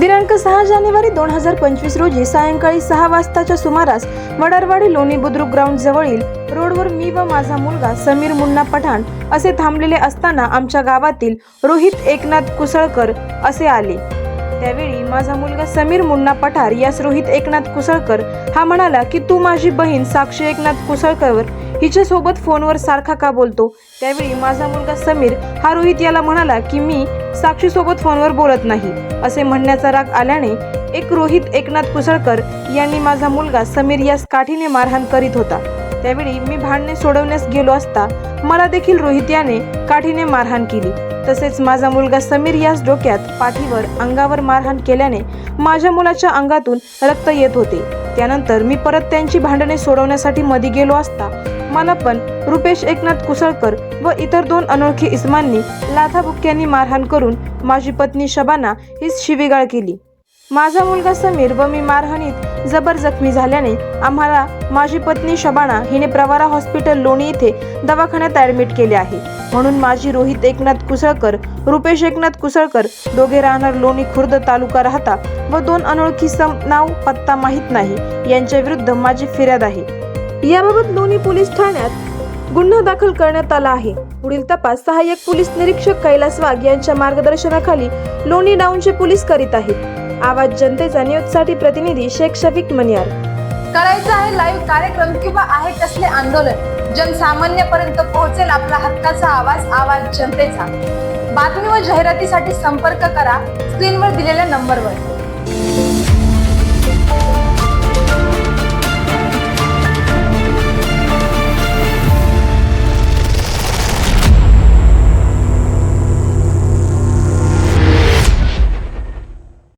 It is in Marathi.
दिनांक सहा जानेवारी दोन हजार पंचवीस रोजी सायंकाळी सहा वाजताच्या सुमारास वडारवाडी लोणी बुद्रुक ग्राउंड जवळील रोडवर मी व माझा मुलगा समीर मुन्ना पठाण असे थांबलेले असताना आमच्या गावातील रोहित एकनाथ कुसळकर असे आले. त्यावेळी माझा मुलगा समीर मुन्ना पठार यास रोहित एकनाथ कुसळकर हा म्हणाला की तू माझी बहीण साक्षी एकनाथ कुसळकर हिच्यासोबत फोनवर सारखा का बोलतो? त्यावेळी माझा मुलगा समीर हा रोहित याला म्हणाला की मी साक्षीसोबत फोनवर बोलत नाही. असे म्हणण्याचा राग आल्याने एक रोहित एकनाथ कुसळकर यांनी माझा मुलगा समीर यास काठीने मारहाण करीत होता. त्यावेळी मी भांडणे सोडवण्यास गेलो असता मला देखील रोहित याने काठीने मारहाण केली. तसेच माझा मुलगा समीर यास डोक्यात पाठीवर अंगावर मारहाण केल्याने माझ्या मुलाच्या अंगातून रक्त येत होते. त्यानंतर मी परत त्यांची भांडणे सोडवण्यासाठी मध्ये गेलो असता मला पण रुपेश एकनाथ कुसळकर व इतर दोन अनोळखी इसमांनी लाथाबुक्क्यांनी मारहाण करून माझी पत्नी शबाना हीच शिवीगाळ केली. माझा मुलगा समीर व मी मारहाणीत जबर जखमी झाल्याने आम्हाला माझी पत्नी शबाना हिने प्रवारा हॉस्पिटल लोणी येथे दवाखान्यात ॲडमिट केले आहे. म्हणून माझी रोहित एकनाथ कुसळकर रुपेश एकनाथ कुसळकर दोघे राहणार लोणी खुर्द तालुका राहता व दोन अनोळखी सम नाव पत्ता माहीत नाही. यांच्या विरुद्ध माझी फिर्याद आहे. याबाबत लोणी पोलीस ठाण्यात गुन्हा दाखल करण्यात आला आहे. पुढील तपास सहाय्यक पोलीस निरीक्षक कैलास वाघ यांच्या मार्गदर्शनाखाली लोणी डाऊनचे पोलीस करीत आहेत. आवाज जनतेचा न्यूजसाठी प्रतिनिधी शेख शफिक मनियार. करायचं आहे लाईव्ह कार्यक्रम किंवा आहे कसले आंदोलन जनसामान्यपर्यंत पोहोचेल आपला हक्काचा आवाज आवाज जनतेचा. बातमी व जाहिरातीसाठी संपर्क करा स्क्रीनवर दिलेल्या नंबरवर